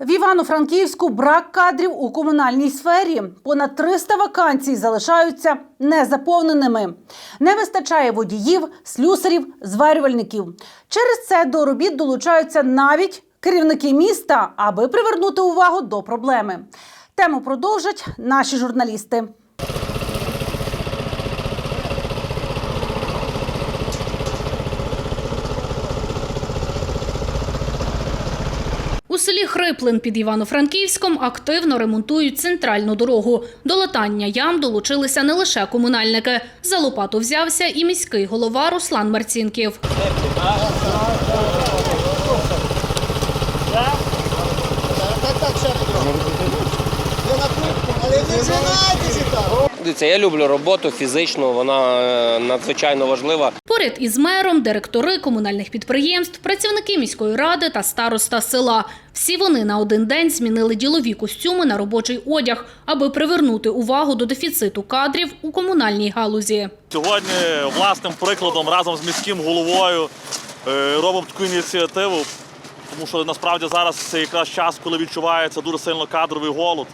В Івано-Франківську брак кадрів у комунальній сфері. Понад 300 вакансій залишаються незаповненими. Не вистачає водіїв, слюсарів, зварювальників. Через це до робіт долучаються навіть керівники міста, аби привернути увагу до проблеми. Тему продовжать наші журналісти. У селі Хриплин під Івано-Франківськом активно ремонтують центральну дорогу. До латання ям долучилися не лише комунальники. За лопату взявся і міський голова Руслан Марцінків. Я люблю роботу фізичну, вона е, надзвичайно важлива. Поряд із мером директори комунальних підприємств, працівники міської ради та староста села. Всі вони на один день змінили ділові костюми на робочий одяг, аби привернути увагу до дефіциту кадрів у комунальній галузі. Сьогодні власним прикладом разом з міським головою е, робимо таку ініціативу, тому що насправді зараз це якраз час, коли відчувається дуже сильно кадровий голод.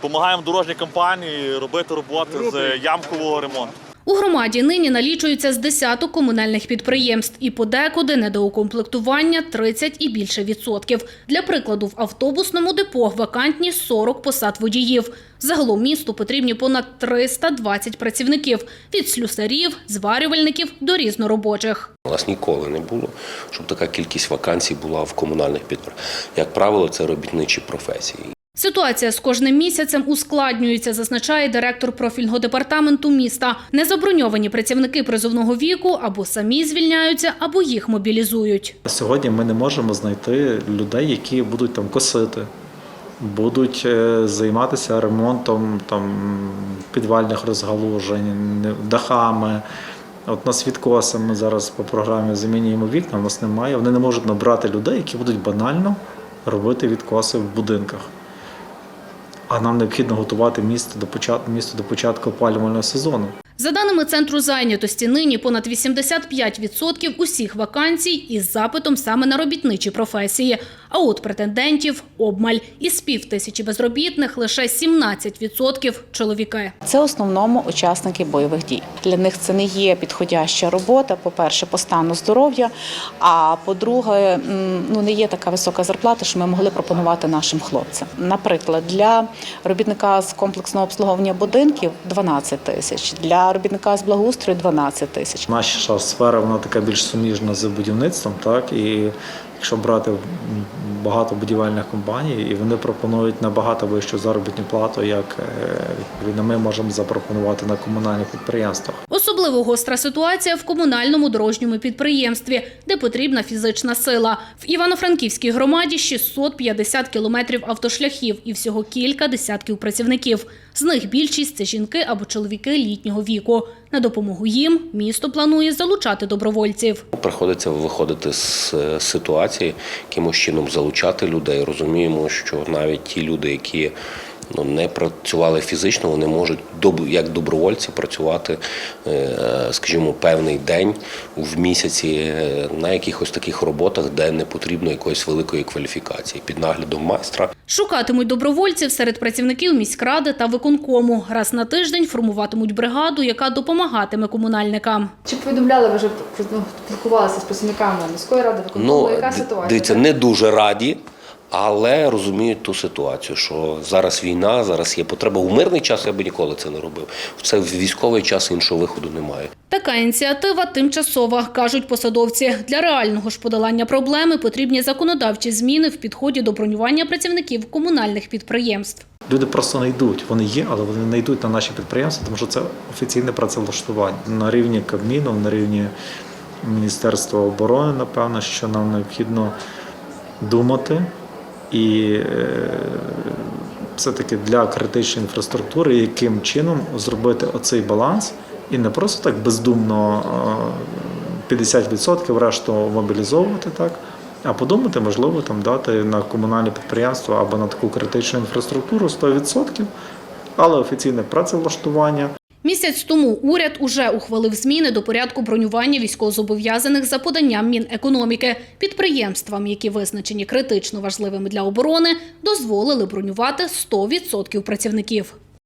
Помагаємо дорожній компанії робити роботи з ямкового ремонту. У громаді нині налічується з десяток комунальних підприємств і подекуди недоукомплектування 30 і більше відсотків. Для прикладу, в автобусному депо вакантні 40 посад водіїв. Загалом місту потрібні понад 320 працівників – від слюсарів, зварювальників до різноробочих. У нас ніколи не було, щоб така кількість вакансій була в комунальних підприємствах. Як правило, це робітничі професії. Ситуація з кожним місяцем ускладнюється, зазначає директор профільного департаменту міста. Незаброньовані працівники призовного віку або самі звільняються, або їх мобілізують. Сьогодні ми не можемо знайти людей, які будуть там косити, будуть е, займатися ремонтом там, підвальних розгалужень, дахами. От нас відкосами зараз по програмі замінюємо вікна, у нас немає. Вони не можуть набрати людей, які будуть банально робити відкоси в будинках. А нам необхідно готувати місто до початку, місто до початку опалювального сезону. За даними центру зайнятості, нині понад 85% усіх вакансій із запитом саме на робітничі професії. А от претендентів обмаль із пів тисячі безробітних лише 17% чоловіки. Це в основному учасники бойових дій. Для них це не є підходяща робота. По-перше, по стану здоров'я. А по-друге, ну не є така висока зарплата, що ми могли пропонувати нашим хлопцям. Наприклад, для робітника з комплексного обслуговування будинків 12 тисяч, для робітника з благоустрою 12 тисяч. Наша сфера вона така більш суміжна з будівництвом, так і якщо брати багато будівельних компаній, і вони пропонують набагато вищу заробітну плату, як е, ми можемо запропонувати на комунальних підприємствах. Особливо гостра ситуація в комунальному дорожньому підприємстві, де потрібна фізична сила. В Івано-Франківській громаді 650 кілометрів автошляхів і всього кілька десятків працівників. З них більшість це жінки або чоловіки літнього віку. На допомогу їм місто планує залучати добровольців. Приходиться виходити з е, ситуації, якимось чином залучати людей. Розуміємо, що навіть ті люди, які ну, не працювали фізично, вони можуть як добровольці працювати, е, скажімо, певний день в місяці е, на якихось таких роботах, де не потрібно якоїсь великої кваліфікації під наглядом майстра. Шукатимуть добровольців серед працівників міськради та виконкому. Раз на тиждень формуватимуть бригаду, яка допомагатиме комунальникам. Чи повідомляли ви вже ну, спілкувалися з працівниками міської ради виконкому? Ну, Яка ситуація? дивіться, не дуже раді, але розуміють ту ситуацію, що зараз війна, зараз є потреба. У мирний час я би ніколи це не робив. Це в військовий час іншого виходу немає. Така ініціатива тимчасова, кажуть посадовці. Для реального ж подолання проблеми потрібні законодавчі зміни в підході до бронювання працівників комунальних підприємств. Люди просто не йдуть. Вони є, але вони не йдуть на наші підприємства, тому що це офіційне працевлаштування на рівні Кабміну, на рівні Міністерства оборони. Напевно, що нам необхідно думати і е, все-таки для критичної інфраструктури, яким чином зробити оцей баланс і не просто так бездумно е, 50% решту мобілізовувати так. А подумати, можливо, там дати на комунальне підприємство або на таку критичну інфраструктуру 100%, але офіційне працевлаштування. Місяць тому уряд уже ухвалив зміни до порядку бронювання військовозобов'язаних за поданням Мінекономіки. Підприємствам, які визначені критично важливими для оборони, дозволили бронювати 100% працівників.